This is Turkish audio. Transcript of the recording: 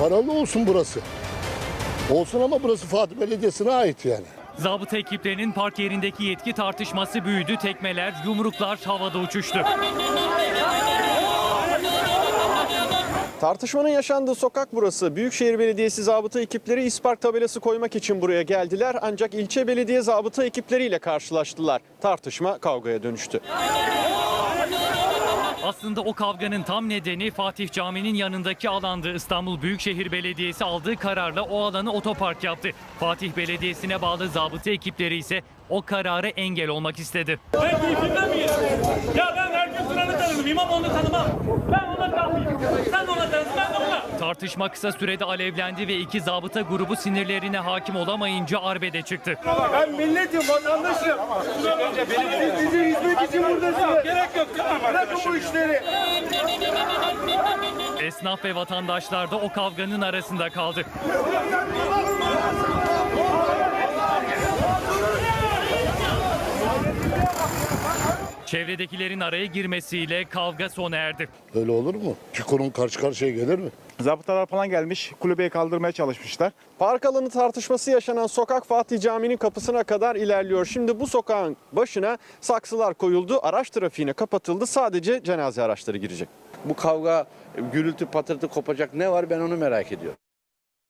Paralı olsun burası. Olsun ama burası Fatih Belediyesi'ne ait yani. Zabıta ekiplerinin park yerindeki yetki tartışması büyüdü. Tekmeler, yumruklar havada uçuştu. Tartışmanın yaşandığı sokak burası. Büyükşehir Belediyesi zabıta ekipleri ispark tabelası koymak için buraya geldiler. Ancak ilçe belediye zabıta ekipleriyle karşılaştılar. Tartışma kavgaya dönüştü. Aslında o kavganın tam nedeni Fatih Camii'nin yanındaki alandı. İstanbul Büyükşehir Belediyesi aldığı kararla o alanı otopark yaptı. Fatih Belediyesi'ne bağlı zabıta ekipleri ise o karara engel olmak istedi. Ben Tartışma kısa sürede alevlendi ve iki zabıta grubu sinirlerine hakim olamayınca arbede çıktı. Ben milletim, vatandaşım. Siz bize hizmet için buradasınız. Gerek yok tamam Bırakın bu işleri. Esnaf ve vatandaşlar da o kavganın arasında kaldı. Çevredekilerin araya girmesiyle kavga sona erdi. Öyle olur mu? İki kurum karşı karşıya gelir mi? Zabıtalar falan gelmiş, kulübeyi kaldırmaya çalışmışlar. Park alanı tartışması yaşanan sokak Fatih Camii'nin kapısına kadar ilerliyor. Şimdi bu sokağın başına saksılar koyuldu. Araç trafiğine kapatıldı. Sadece cenaze araçları girecek. Bu kavga, gürültü, patırtı kopacak ne var ben onu merak ediyorum.